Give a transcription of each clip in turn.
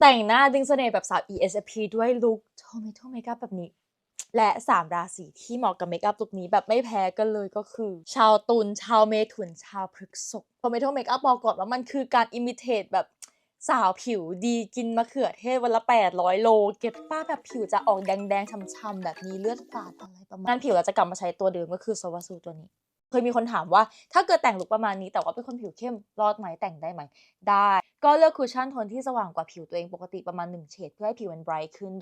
แต่งหน้าดึงเสน่ห์แบบสาว ESFP ด้วยลุคโทเมโทเมคอัพแบบนี้ และ 3 ราศีที่เหมาะกับเมคอัพลุคนี้แบบไม่แพ้กันเลยก็คือ ชาวตุลชาวเมถุนชาวพฤกษภโทเมโทเมคอัพบอกก่อนว่ามันคือการอิมิเทตแบบสาวผิวดีกินมะเขือเทศวันละ 800 โล เก็บป้าแบบผิวจะออกแดงๆช่ำๆแบบนี้เลือดฝาดอะไรประมาณนั้นผิวเราจะกลับมาใช้ตัวเดิมก็คือโซวาซูตัวนี้ เคยมีคนถามว่าถ้าเกิดแต่งลุคประมาณนี้แต่ว่าเป็นคนผิวเข้มรอดไหมแต่งได้ไหมได้ ก็เลือกคุชชั่นโทนที่สว่างกว่าผิวตัวเองปกติประมาณ 1 เฉดเพื่อให้ผิวมันไบรท์ขึ้น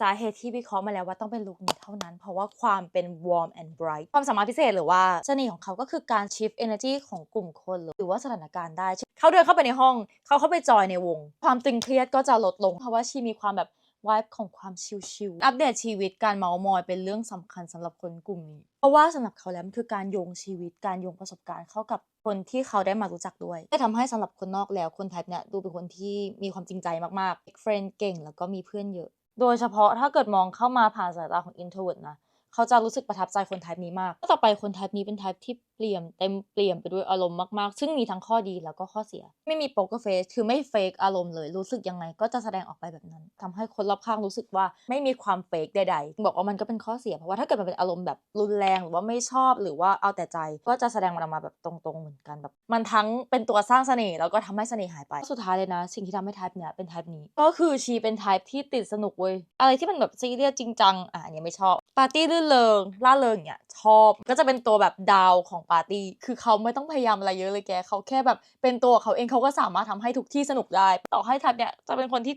สาเหตุที่วิเคราะห์มาแล้วว่าต้องเป็นลุคนี้เท่านั้น เพราะว่าความเป็น warm and bright ความสามารถพิเศษหรือว่าเสน่ห์ของเขาก็คือการ shift energy ของกลุ่มคน หรือว่าสถานการณ์ได้เช่นเขาเดินเข้าไปในห้อง เขาเข้าไปจอยในวง ความตึงเครียดก็จะลดลง เพราะว่าชีมีความแบบ วายของความชิลๆ อัปเดตชีวิตการเมามอยเป็นเรื่องสำคัญสำหรับคนกลุ่มนี้ เพราะว่าสำหรับเขาแล้วมันคือการโยงชีวิตการโยงประสบการณ์เข้ากับคนที่เขาได้มารู้จักด้วยได้ทำให้สำหรับคนนอกแล้วคนไทป์เนี่ยดูเป็นคนที่มีความจริงใจมากๆเฟรนด์เก่งแล้วก็มีเพื่อนเยอะ โดยเฉพาะถ้าเกิดมองเข้ามาผ่านสายตาของ introvert นะ เขาจะรู้สึกประทับใจคนไทป์นี้มากต่อไปคนไทป์นี้เป็นไทป์ที่เปลี่ยนเต็มเปลี่ยนไปด้วยอารมณ์มากๆ ซึ่งมีทั้งข้อดีแล้วก็ข้อเสีย ไม่มีโป๊กเกอร์เฟสคือไม่เฟกอารมณ์เลย รู้สึกยังไงก็จะแสดงออกไปแบบนั้นทำให้คนรอบข้างรู้สึกว่าไม่มีความเฟกใดๆ บอกว่ามันก็เป็นข้อเสียเพราะว่าถ้าเกิดมันเป็นอารมณ์แบบรุนแรงหรือว่าไม่ชอบหรือว่าเอาแต่ใจ ก็จะแสดงมันออกมาแบบตรงๆเหมือนกันแบบ มันทั้งเป็นตัวสร้างเสน่ห์แล้วก็ทำให้เสน่ห์หายไปสุดท้ายเลยนะ สิ่งที่ทำให้ไทป์เนี่ยเป็นไทป์นี้ ก็คือชีเป็นไทป์ที่ติดสนุกเว้ยอะไรที่มันแบบซีเรียสจริงจังอะอันนี้ไม่ชอบ ปาร์ตี้รื่นเริงล่าเริงเนี่ยชอบก็จะเป็นตัวแบบดาวของปาร์ตี้ คือเขาไม่ต้องพยายามอะไรเยอะเลยแก เขาแค่แบบเป็นตัวเขาเองเขาก็สามารถทำให้ทุกที่สนุกได้ ต่อให้ทป์เนี่ยจะเป็นคนที่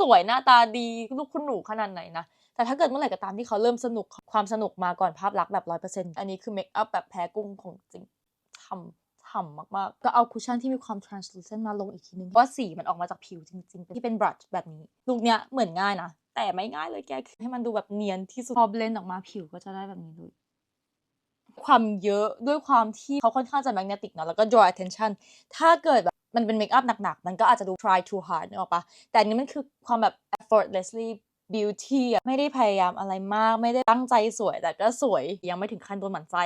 สวยหน้าตาดีลูกคุณหนูขนาดไหนนะ แต่ถ้าเกิดเมื่อไหร่ก็ตามที่เขาเริ่มสนุกความสนุกมาก่อนภาพลักษณ์แบบร้อยเปอร์เซ็นต์อันนี้คือเมคอัพแบบแพ้กุ้งของจริงทำทำมากๆ ก็เอาคุชชั่นที่มีความ translucent มาลงอีกทีนึงว่าสีมันออกมาจากผิวจริงๆที่เป็นบรัชแบบนี้ลุคเนี้ยเหมือนง่ายนะ แต่ไม่ง่ายเลยแกคือให้มันดูแบบเนียนที่สุดพอเบลนออกมาผิวก็จะได้แบบนี้เลยความเยอะด้วยความที่เขาค่อนข้างจะ magnetic เนาะแล้วก็ draw attention ถ้าเกิดแบบมันเป็นเมคอัพหนักๆ มันก็อาจจะดู try too hard นึกออกปะแต่อันนี้มันคือความแบบ effortlessly beauty อะไม่ได้พยายามอะไรมาก ไม่ได้ตั้งใจสวย แต่ก็สวยยังไม่ถึงขั้นโดนหมั่นไส้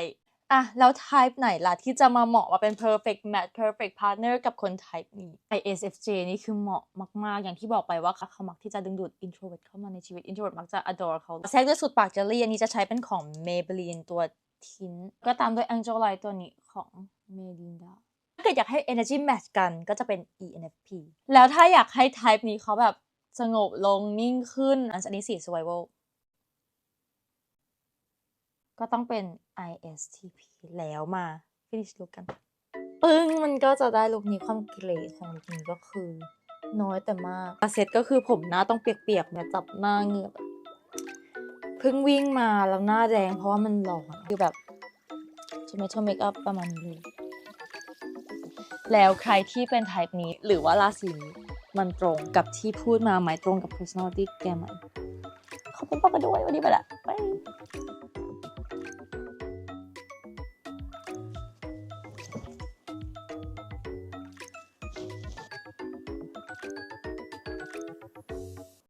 อะแล้ว type ไหนล่ะ ที่จะมาเหมาะมาเป็น perfect match perfect partner กับคน type นี้ ISFJ นี่คือเหมาะมาก ๆ อย่างที่บอกไปว่าเขามักที่จะดึงดูด introvert เข้ามาในชีวิต introvert มักจะ adore เขาแทรกด้วยสูตรปากเจลลี่อันนี้จะใช้เป็นของ Maybelline ตัวทินก็ตามด้วย Angel Light ตัวนี้ของ Melinda ถ้าเกิดอยากให้ energy match กันก็จะเป็น ENFP แล้วถ้าอยากให้ type นี้เขาแบบสงบลงนิ่งขึ้นอันนี้สี survival ก็ต้องเป็น ISTP แล้วมา finish look กัน ปึ้งมันก็จะได้ลุคนี้ความเกรดของลุคนี้ก็คือ น้อยแต่มากเซตก็คือผมหน้าต้องเปียกๆเนี่ยจับหน้าเงือกแบบเพิ่งวิ่งมาแล้วหน้าแดงเพราะว่ามันร้อนคือแบบทอมเมโทเมคอัพประมาณนี้เลยแล้วใครที่เป็นไทป์นี้หรือว่าราศีนี้มันตรงกับที่พูดมาไหมตรงกับ personality แกไหมขอบคุณป้ากันด้วยวันนี้ไปละ